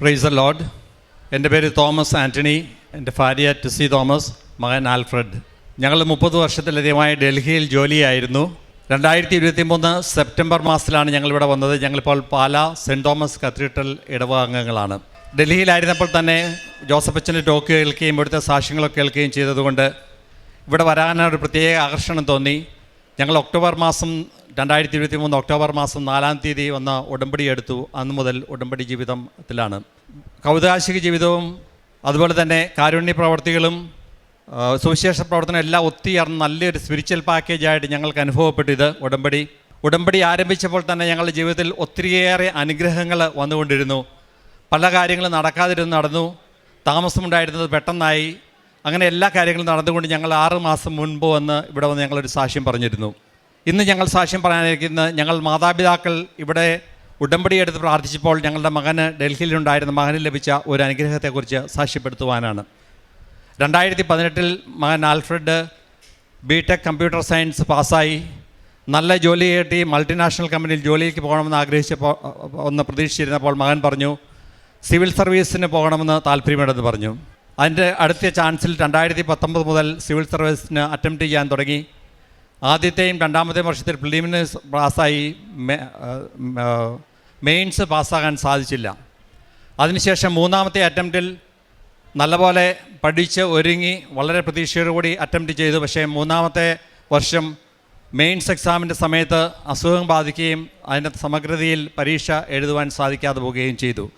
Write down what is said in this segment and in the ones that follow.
Price A load എന്റെ പേര് Thomas Antony എന്റെ ഭാര്യ ടിസി തോമസ്. മകൻ ആൽഫ്രഡ്. ഞങ്ങൾ മുപ്പത് വർഷത്തിലധികമായി ഡൽഹിയിൽ ജോലിയായിരുന്നു. രണ്ടായിരത്തി ഇരുപത്തി മൂന്ന് സെപ്റ്റംബർ മാസത്തിലാണ് ഞങ്ങളിവിടെ വന്നത്. ഞങ്ങളിപ്പോൾ പാല സെന്റ് തോമസ് കത്തീഡ്രൽ ഇടവ അംഗങ്ങളാണ് ഡൽഹിയിലായിരുന്നപ്പോൾ തന്നെ ജോസഫ് അച്ഛന്റെ ടോക്ക് കേൾക്കുകയും ഇവിടുത്തെ സാക്ഷ്യങ്ങളൊക്കെ കേൾക്കുകയും ചെയ്തതുകൊണ്ട് ഇവിടെ വരാനൊരു പ്രത്യേക ആകർഷണം തോന്നി. ഞങ്ങൾ ഒക്ടോബർ മാസം രണ്ടായിരത്തി ഇരുപത്തി മൂന്ന് ഒക്ടോബർ മാസം നാലാം തീയതി വന്ന ഉടമ്പടി എടുത്തു. അന്ന് മുതൽ ഉടമ്പടി ജീവിതത്തിലാണ്. കൗതാശിക ജീവിതവും അതുപോലെ തന്നെ കാരുണ്യ പ്രവർത്തികളും സുവിശേഷ പ്രവർത്തനം എല്ലാം ഒത്തിയർന്ന് നല്ലൊരു സ്പിരിച്വൽ പാക്കേജായിട്ട് ഞങ്ങൾക്ക് അനുഭവപ്പെട്ടു ഇത് ഉടമ്പടി. ഉടമ്പടി ആരംഭിച്ചപ്പോൾ തന്നെ ഞങ്ങളുടെ ജീവിതത്തിൽ ഒത്തിരിയേറെ അനുഗ്രഹങ്ങൾ വന്നുകൊണ്ടിരുന്നു. പല കാര്യങ്ങളും നടക്കാതിരുന്ന് നടന്നു. താമസമുണ്ടായിരുന്നത് പെട്ടെന്നായി. അങ്ങനെ എല്ലാ കാര്യങ്ങളും നടന്നുകൊണ്ട് ഞങ്ങൾ ആറ് മാസം മുൻപ് വന്ന് ഇവിടെ വന്ന് ഞങ്ങളൊരു സാക്ഷ്യം പറഞ്ഞിരുന്നു. ഇന്ന് ഞങ്ങൾ സാക്ഷ്യം പറയാനിരിക്കുന്നത് ഞങ്ങൾ മാതാപിതാക്കൾ ഇവിടെ ഉടമ്പടി എടുത്ത് പ്രാർത്ഥിച്ചപ്പോൾ ഞങ്ങളുടെ മകന് ഡൽഹിയിലുണ്ടായിരുന്ന മകന് ലഭിച്ച ഒരു അനുഗ്രഹത്തെക്കുറിച്ച് സാക്ഷ്യപ്പെടുത്തുവാനാണ്. രണ്ടായിരത്തി പതിനെട്ടിൽ മകൻ Alfred B tech computer science പാസ്സായി. നല്ല ജോലി കിട്ടി മൾട്ടിനാഷണൽ കമ്പനിയിൽ ജോലിക്ക് പോകണമെന്ന് ആഗ്രഹിച്ചപ്പോൾ ഒന്ന് പ്രതീക്ഷിച്ചിരുന്നപ്പോൾ മകൻ പറഞ്ഞു സിവിൽ സർവീസിന് പോകണമെന്ന് താല്പര്യമുണ്ടെന്ന് പറഞ്ഞു. അതിന്റെ അടുത്ത ചാൻസിൽ രണ്ടായിരത്തി പത്തൊമ്പത് മുതൽ സിവിൽ സർവീസിന് അറ്റംപ്റ്റ് ചെയ്യാൻ തുടങ്ങി. ആദ്യത്തെയും രണ്ടാമത്തെയും വർഷത്തിൽ പ്രിലിമിനസ് പാസ്സായി മെയിൻസ് പാസ്സാകാൻ സാധിച്ചില്ല. അതിനുശേഷം മൂന്നാമത്തെ അറ്റംപ്റ്റിൽ നല്ലപോലെ പഠിച്ച് ഒരുങ്ങി വളരെ പ്രതീക്ഷയോടുകൂടി അറ്റംപ്റ്റ് ചെയ്തു. പക്ഷേ മൂന്നാമത്തെ വർഷം മെയിൻസ് എക്സാമിന്റെ സമയത്ത് അസുഖം ബാധിക്കുകയും അതിന്റെ സമഗ്രതയിൽ പരീക്ഷ എഴുതുവാൻ സാധിക്കാതെ പോവുകയും ചെയ്തു.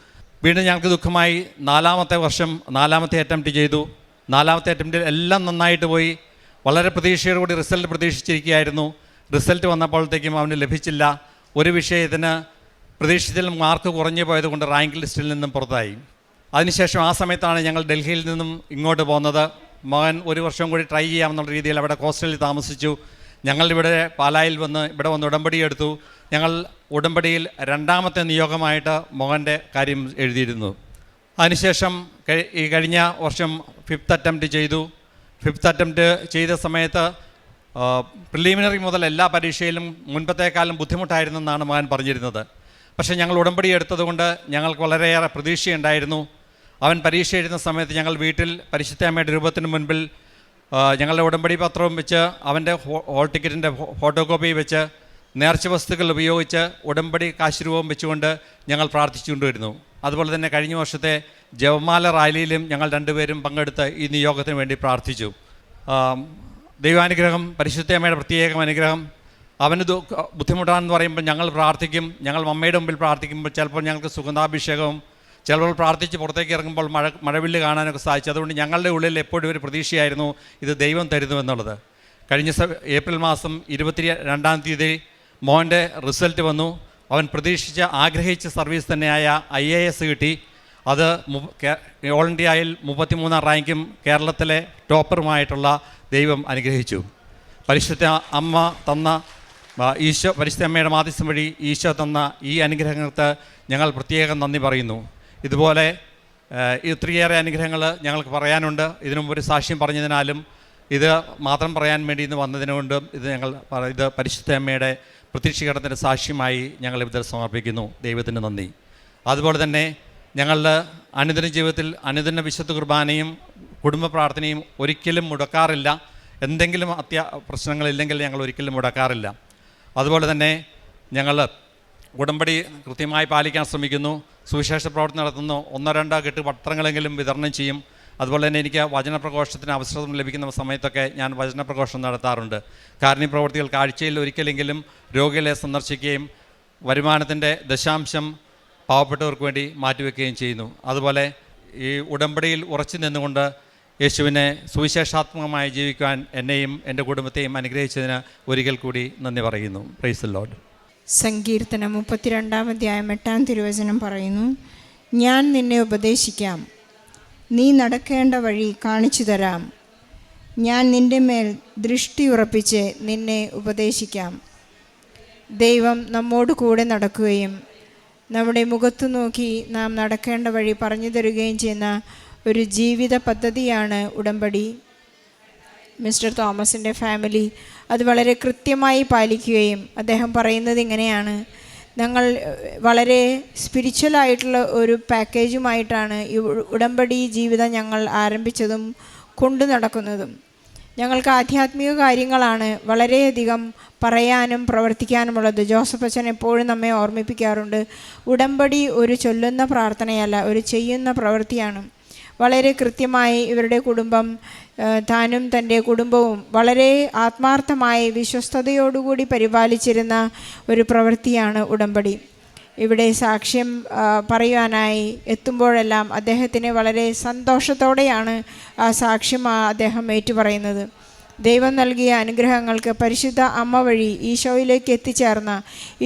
വീണ്ടും ഞങ്ങൾക്ക് ദുഃഖമായി നാലാമത്തെ വർഷം നാലാമത്തെ അറ്റംപ്റ്റ് ചെയ്തു. നാലാമത്തെ അറ്റംപ്റ്റിൽ എല്ലാം നന്നായിട്ട് പോയി. വളരെ പ്രതീക്ഷയോടുകൂടി റിസൾട്ട് പ്രതീക്ഷിച്ചിരിക്കുകയായിരുന്നു. റിസൾട്ട് വന്നപ്പോഴത്തേക്കും അവന് ലഭിച്ചില്ല. ഒരു വിഷയത്തിന് പ്രതീക്ഷിച്ചതിൽ മാർക്ക് കുറഞ്ഞു പോയതുകൊണ്ട് റാങ്ക് ലിസ്റ്റിൽ നിന്നും പുറത്തായി. അതിനുശേഷം ആ സമയത്താണ് ഞങ്ങൾ ഡൽഹിയിൽ നിന്നും ഇങ്ങോട്ട് പോകുന്നത് മകൻ ഒരു വർഷം കൂടി ട്രൈ ചെയ്യാമെന്നുള്ള രീതിയിൽ അവിടെ ഹോസ്റ്റലിൽ താമസിച്ചു. ഞങ്ങൾ ഇവിടെ പാലായിൽ വന്ന് ഇവിടെ വന്ന് ഉടമ്പടി എടുത്തു. ഞങ്ങൾ ഉടമ്പടിയിൽ രണ്ടാമത്തെ നിയോഗമായിട്ട് മകന്റെ കാര്യം എഴുതിയിരുന്നു. അതിനുശേഷം ഈ കഴിഞ്ഞ വർഷം ഫിഫ്ത്ത് അറ്റംപ്റ്റ് ചെയ്തു. ഫിഫ്ത്ത് അറ്റംപ്റ്റ് ചെയ്ത സമയത്ത് പ്രിലിമിനറി മുതൽ എല്ലാ പരീക്ഷയിലും മുൻപത്തേക്കാളും ബുദ്ധിമുട്ടായിരുന്നെന്നാണ് മകൻ പറഞ്ഞിരുന്നത്. പക്ഷേ ഞങ്ങൾ ഉടമ്പടി എടുത്തതുകൊണ്ട് ഞങ്ങൾക്ക് വളരെയേറെ പ്രതീക്ഷയുണ്ടായിരുന്നു. അവൻ പരീക്ഷ എഴുതുന്ന സമയത്ത് ഞങ്ങൾ വീട്ടിൽ പരിശുദ്ധ അമ്മയുടെ രൂപത്തിന് മുൻപിൽ ഞങ്ങളുടെ ഉടമ്പടി പത്രവും വെച്ച് അവന്റെ ഹോൾ ടിക്കറ്റിന്റെ ഫോട്ടോ കോപ്പി വെച്ച് നേർച്ച വസ്തുക്കൾ ഉപയോഗിച്ച് ഉടമ്പടി കാശ് രൂപം വെച്ചുകൊണ്ട് ഞങ്ങൾ പ്രാർത്ഥിച്ചുകൊണ്ടുവരുന്നു. അതുപോലെ തന്നെ കഴിഞ്ഞ വർഷത്തെ ജവമാല റാലിയിലും ഞങ്ങൾ രണ്ടുപേരും പങ്കെടുത്ത് ഈ നിയോഗത്തിന് വേണ്ടി പ്രാർത്ഥിച്ചു. ദൈവാനുഗ്രഹം പരിശുദ്ധയമ്മയുടെ പ്രത്യേകം അനുഗ്രഹം അവന് ബുദ്ധിമുട്ടാണെന്ന് പറയുമ്പോൾ ഞങ്ങൾ പ്രാർത്ഥിക്കും ഞങ്ങൾ മമ്മയുടെ മുമ്പിൽ പ്രാർത്ഥിക്കുമ്പോൾ ചിലപ്പോൾ ഞങ്ങൾക്ക് സുഗന്ധാഭിഷേകവും ചിലപ്പോൾ പ്രാർത്ഥിച്ച് പുറത്തേക്ക് ഇറങ്ങുമ്പോൾ മഴ മഴവില്ല് കാണാനൊക്കെ സാധിച്ചു. അതുകൊണ്ട് ഞങ്ങളുടെ ഉള്ളിൽ എപ്പോഴും ഒരു പ്രതീക്ഷയായിരുന്നു ഇത് ദൈവം തരുന്നു എന്നുള്ളത്. കഴിഞ്ഞ ഏപ്രിൽ മാസം ഇരുപത്തി രണ്ടാം തീയതി മോന്റെ റിസൾട്ട് വന്നു. അവൻ പ്രതീക്ഷിച്ച ആഗ്രഹിച്ച സർവീസ് തന്നെയായ ഐ എ എസ് കിട്ടി. അത് ഓൾ ഇന്ത്യയിൽ മുപ്പത്തിമൂന്നാം റാങ്കും കേരളത്തിലെ ടോപ്പറുമായിട്ടുള്ള ദൈവം അനുഗ്രഹിച്ചു. പരിശുദ്ധ അമ്മ തന്ന ഈശോ പരിശുദ്ധ അമ്മയുടെ മാധ്യസ്ഥം വഴി ഈശോ തന്ന ഈ അനുഗ്രഹങ്ങൾക്ക് ഞങ്ങൾ പ്രത്യേകം നന്ദി പറയുന്നു. ഇതുപോലെ ഇത്രയേറെ അനുഗ്രഹങ്ങൾ ഞങ്ങൾക്ക് പറയാനുണ്ട്. ഇതിനു ഒരു സാക്ഷ്യം പറഞ്ഞതിനാലും ഇത് മാത്രം പറയാൻ വേണ്ടി ഇന്ന് വന്നതിനുകൊണ്ട് ഇത് ഞങ്ങൾ ഇത് പരിശുദ്ധ അമ്മയുടെ പ്രത്യക്ഷീകരണത്തിന്റെ സാക്ഷ്യമായി ഞങ്ങൾ ഇവിടെ സമർപ്പിക്കുന്നു. ദൈവത്തിന് നന്ദി. അതുപോലെ തന്നെ ഞങ്ങളുടെ അനുദിന ജീവിതത്തിൽ അനുദിന വിശുദ്ധ കുർബാനയും കുടുംബ പ്രാർത്ഥനയും ഒരിക്കലും മുടക്കാറില്ല. എന്തെങ്കിലും അത്യാ പ്രശ്നങ്ങളില്ലെങ്കിൽ ഞങ്ങൾ ഒരിക്കലും മുടക്കാറില്ല. അതുപോലെ തന്നെ ഞങ്ങൾ ഉടമ്പടി കൃത്യമായി പാലിക്കാൻ ശ്രമിക്കുന്നു. സുവിശേഷ പ്രവർത്തനം നടത്തുന്നു. ഒന്നോ രണ്ടോ കെട്ട് പത്രങ്ങളെങ്കിലും വിതരണം ചെയ്യും. അതുപോലെ തന്നെ എനിക്ക് വചനപ്രഘോഷത്തിന് അവസരം ലഭിക്കുന്ന സമയത്തൊക്കെ ഞാൻ വചനപ്രകോഷം നടത്താറുണ്ട്. കാരണി പ്രവർത്തികൾ ആഴ്ചയിൽ ഒരിക്കലെങ്കിലും രോഗികളെ സന്ദർശിക്കുകയും വരുമാനത്തിന്റെ ദശാംശം പാവപ്പെട്ടവർക്ക് വേണ്ടി മാറ്റിവെക്കുകയും ചെയ്യുന്നു. അതുപോലെ ഈ ഉടമ്പടിയിൽ ഉറച്ചു നിന്നുകൊണ്ട് യേശുവിനെ സുവിശേഷാത്മകമായി ജീവിക്കുവാൻ എന്നെയും എന്റെ കുടുംബത്തെയും അനുഗ്രഹിച്ചതിന് ഒരിക്കൽ കൂടി നന്ദി പറയുന്നു. പ്രൈസ് ലോഡ് സങ്കീർത്തനം മുപ്പത്തിരണ്ടാം അധ്യായം എട്ടാം തിരുവചനം പറയുന്നു ഞാൻ നിന്നെ ഉപദേശിക്കാം. നീ നടക്കേണ്ട വഴി കാണിച്ചു തരാം. ഞാൻ നിന്റെ മേൽ ദൃഷ്ടി ഉറപ്പിച്ച് നിന്നെ ഉപദേശിക്കാം. ദൈവം നമ്മോട് കൂടെ നടക്കുകയും നമ്മുടെ മുഖത്തു നോക്കി നാം നടക്കേണ്ട വഴി പറഞ്ഞു തരികയും ചെയ്യുന്ന ഒരു ജീവിത പദ്ധതിയാണ് ഉടമ്പടി. മിസ്റ്റർ തോമസിന്റെ ഫാമിലി അത് വളരെ കൃത്യമായി പാലിക്കുകയും അദ്ദേഹം പറയുന്നത് ഇങ്ങനെയാണ്. ഞങ്ങൾ വളരെ സ്പിരിച്വലായിട്ടുള്ള ഒരു പാക്കേജുമായിട്ടാണ് ഈ ഉടമ്പടി ജീവിതം ഞങ്ങൾ ആരംഭിച്ചതും കൊണ്ടു നടക്കുന്നതും. ഞങ്ങൾക്ക് ആധ്യാത്മിക കാര്യങ്ങളാണ് വളരെയധികം പറയാനും പ്രവർത്തിക്കാനുമുള്ളത്. ജോസഫ് അച്ഛൻ എപ്പോഴും നമ്മെ ഓർമ്മിപ്പിക്കാറുണ്ട്. ഉടമ്പടി ഒരു ചൊല്ലുന്ന പ്രാർത്ഥനയല്ല ഒരു ചെയ്യുന്ന പ്രവൃത്തിയാണ്. വളരെ കൃത്യമായി ഇവരുടെ കുടുംബം താനും തന്റെ കുടുംബവും വളരെ ആത്മാർത്ഥമായി വിശ്വസ്തയോടുകൂടി പരിപാലിച്ചിരുന്ന ഒരു പ്രവൃത്തിയാണ് ഉടമ്പടി. ഇവിടെ സാക്ഷ്യം പറയുവാനായി എത്തുമ്പോഴെല്ലാം അദ്ദേഹത്തിന് വളരെ സന്തോഷത്തോടെയാണ് ആ സാക്ഷ്യം അദ്ദേഹം ഏറ്റുപറയുന്നത്. ദൈവം നൽകിയ അനുഗ്രഹങ്ങൾക്ക് പരിശുദ്ധ അമ്മ വഴി ഈശോയിലേക്ക് എത്തിച്ചേർന്ന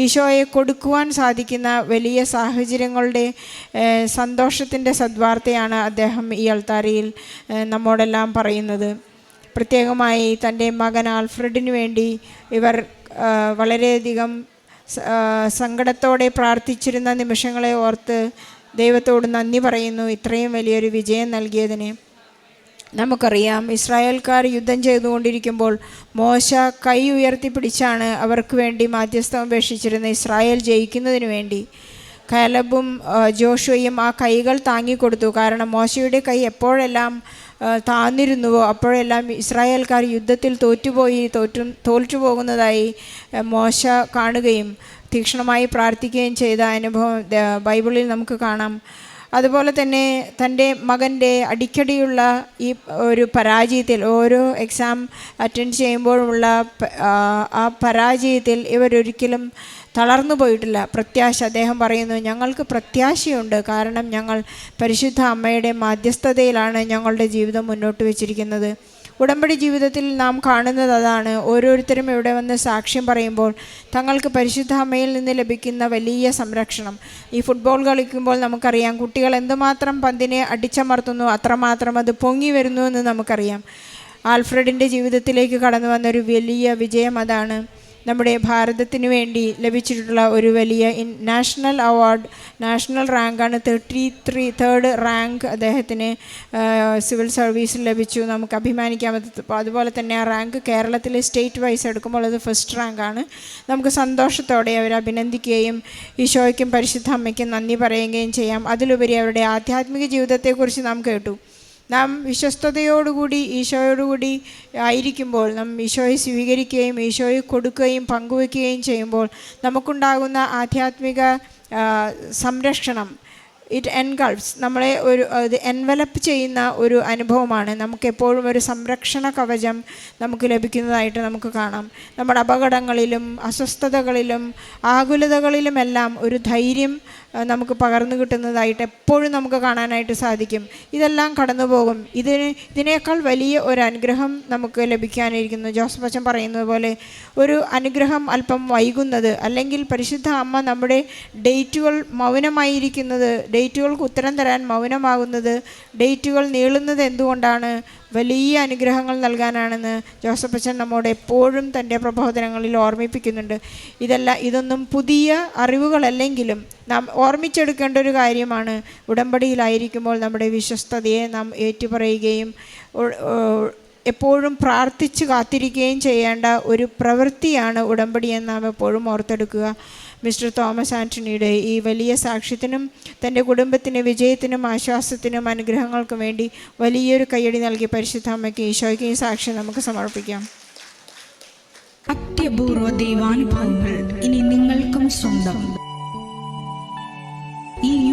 ഈശോയെ കൊടുക്കുവാൻ സാധിക്കുന്ന വലിയ സാഹചര്യങ്ങളുടെ സന്തോഷത്തിന്റെ സദ്വാർത്തയാണ് അദ്ദേഹം ഈ അൾത്താരയിൽ നമ്മോടെല്ലാം പറയുന്നത്. പ്രത്യേകമായി തന്റെ മകൻ ആൽഫ്രഡിന് വേണ്ടി ഇവർ വളരെയധികം സങ്കടത്തോടെ പ്രാർത്ഥിച്ചിരുന്ന നിമിഷങ്ങളെ ഓർത്ത് ദൈവത്തോട് നന്ദി പറയുന്നു. ഇത്രയും വലിയൊരു വിജയം നൽകിയതിന് നമുക്കറിയാം ഇസ്രായേൽക്കാർ യുദ്ധം ചെയ്തുകൊണ്ടിരിക്കുമ്പോൾ മോശ കൈ ഉയർത്തിപ്പിടിച്ചാണ് അവർക്ക് വേണ്ടി മാധ്യസ്ഥം ഉപേക്ഷിച്ചിരുന്ന ഇസ്രായേൽ ജയിക്കുന്നതിന് വേണ്ടി. കലബും ജോഷുവയും ആ കൈകൾ താങ്ങിക്കൊടുത്തു. കാരണം മോശയുടെ കൈ എപ്പോഴെല്ലാം താന്നിരുന്നുവോ അപ്പോഴെല്ലാം ഇസ്രായേൽക്കാർ യുദ്ധത്തിൽ തോറ്റുപോയി തോറ്റു പോകുന്നതായി ആ, മോശ കാണുകയും തീക്ഷ്ണമായി പ്രാർത്ഥിക്കുകയും ചെയ്ത അനുഭവം ബൈബിളിൽ നമുക്ക് കാണാം. അതുപോലെ തന്നെ തന്റെ മകന്റെ അടിക്കടിയുള്ള ഈ ഒരു പരാജയത്തിൽ ഓരോ എക്സാം അറ്റൻഡ് ചെയ്യുമ്പോഴുമുള്ള ആ, പരാജയത്തിൽ ഇവരൊരിക്കലും തളർന്നു പോയിട്ടില്ല. പ്രത്യാശ അദ്ദേഹം പറയുന്നു ഞങ്ങൾക്ക് പ്രത്യാശയുണ്ട്. കാരണം ഞങ്ങൾ പരിശുദ്ധ അമ്മയുടെ മാധ്യസ്ഥതയിലാണ് ഞങ്ങളുടെ ജീവിതം മുന്നോട്ട് വെച്ചിരിക്കുന്നത്. ഉടമ്പടി ജീവിതത്തിൽ നാം കാണുന്നത് അതാണ്. ഓരോരുത്തരും ഇവിടെ വന്ന് സാക്ഷ്യം പറയുമ്പോൾ തങ്ങൾക്ക് പരിശുദ്ധ അമ്മയിൽ നിന്ന് ലഭിക്കുന്ന വലിയ സംരക്ഷണം. ഈ ഫുട്ബോൾ കളിക്കുമ്പോൾ നമുക്കറിയാം കുട്ടികൾ എന്തുമാത്രം പന്തിനെ അടിച്ചമർത്തുന്നു അത്രമാത്രം അത് പൊങ്ങി വരുന്നു എന്ന് നമുക്കറിയാം. ആൽഫ്രഡിന്റെ ജീവിതത്തിലേക്ക് കടന്നു വന്നൊരു വലിയ വിജയം അതാണ്. നമ്മുടെ ഭാരതത്തിന് വേണ്ടി ലഭിച്ചിട്ടുള്ള ഒരു വലിയ നാഷണൽ അവാർഡ് നാഷണൽ റാങ്കാണ് തേർട്ടി ത്രീ തേർഡ് റാങ്ക് അദ്ദേഹത്തിന് സിവിൽ സർവീസിൽ ലഭിച്ചു. നമുക്ക് അഭിമാനിക്കാൻ പറ്റും അതുപോലെ തന്നെ ആ റാങ്ക് കേരളത്തിലെ സ്റ്റേറ്റ് വൈസ് എടുക്കുമ്പോൾ അത് ഫസ്റ്റ് റാങ്കാണ്. നമുക്ക് സന്തോഷത്തോടെ അവരെ അഭിനന്ദിക്കുകയും ഈശോയ്ക്കും പരിശുദ്ധ അമ്മയ്ക്കും നന്ദി പറയുകയും ചെയ്യാം. അതിലുപരി അവരുടെ ആധ്യാത്മിക ജീവിതത്തെക്കുറിച്ച് നാം കേട്ടു. നാം വിശ്വസ്തയോടുകൂടി ഈശോയോടുകൂടി ആയിരിക്കുമ്പോൾ നാം ഈശോയെ സ്വീകരിക്കുകയും ഈശോയെ കൊടുക്കുകയും പങ്കുവെക്കുകയും ചെയ്യുമ്പോൾ നമുക്കുണ്ടാകുന്ന ആധ്യാത്മിക സംരക്ഷണം ഇറ്റ് എൻഗൾഫ്സ് നമ്മളെ ഒരു എൻവലപ്പ് ചെയ്യുന്ന ഒരു അനുഭവമാണ്. നമുക്കെപ്പോഴും ഒരു സംരക്ഷണ കവചം നമുക്ക് ലഭിക്കുന്നതായിട്ട് നമുക്ക് കാണാം. നമ്മുടെ അപകടങ്ങളിലും അസ്വസ്ഥതകളിലും ആകുലതകളിലുമെല്ലാം ഒരു ധൈര്യം നമുക്ക് പകർന്നു കിട്ടുന്നതായിട്ട് എപ്പോഴും നമുക്ക് കാണാനായിട്ട് സാധിക്കും. ഇതെല്ലാം കടന്നു പോകും ഇതിന് ഇതിനേക്കാൾ വലിയ ഒരു അനുഗ്രഹം നമുക്ക് ലഭിക്കാനിരിക്കുന്നു. ജോസഫ് അച്ഛൻ പറയുന്നത് പോലെ ഒരു അനുഗ്രഹം അല്പം വൈകുന്നത് അല്ലെങ്കിൽ പരിശുദ്ധ അമ്മ നമ്മുടെ ഡേറ്റുകൾ മൗനമായിരിക്കുന്നത് ഡേറ്റുകൾക്ക് ഉത്തരം തരാൻ മൗനമാകുന്നത് ഡേറ്റുകൾ നീളുന്നത് എന്തുകൊണ്ടാണ്? വലിയ അനുഗ്രഹങ്ങൾ നൽകാനാണെന്ന് ജോസഫ് അച്ഛൻ നമ്മോട് എപ്പോഴും തന്റെ പ്രബോധനങ്ങളിൽ ഓർമ്മിപ്പിക്കുന്നുണ്ട്. ഇതല്ല ഇതൊന്നും പുതിയ അറിവുകളല്ലെങ്കിലും നാം ഓർമ്മിച്ചെടുക്കേണ്ട ഒരു കാര്യമാണ്. ഉടമ്പടിയിലായിരിക്കുമ്പോൾ നമ്മുടെ വിശ്വസ്തതയെ നാം ഏറ്റുപറയുകയും എപ്പോഴും പ്രാർത്ഥിച്ച് കാത്തിരിക്കുകയും ചെയ്യേണ്ട ഒരു പ്രവൃത്തിയാണ് ഉടമ്പടി എന്ന് നാം എപ്പോഴും ഓർത്തെടുക്കുക. മിസ്റ്റർ തോമസ് ആന്റണിയുടെ ഈ വലിയ സാക്ഷ്യത്തിനും തന്റെ കുടുംബത്തിന് വിജയത്തിനും ആശ്വാസത്തിനും അനുഗ്രഹങ്ങൾക്കും വേണ്ടി വലിയൊരു കയ്യടി നൽകി പരിശുദ്ധ അമ്മയ്ക്ക് ഈശോയ്ക്ക് ഈ സാക്ഷ്യം നമുക്ക് സമർപ്പിക്കാം. അത്യപൂർവ ദൈവാനുഭവങ്ങൾ ഇനി നിങ്ങൾക്കും സ്വന്തം. ഈ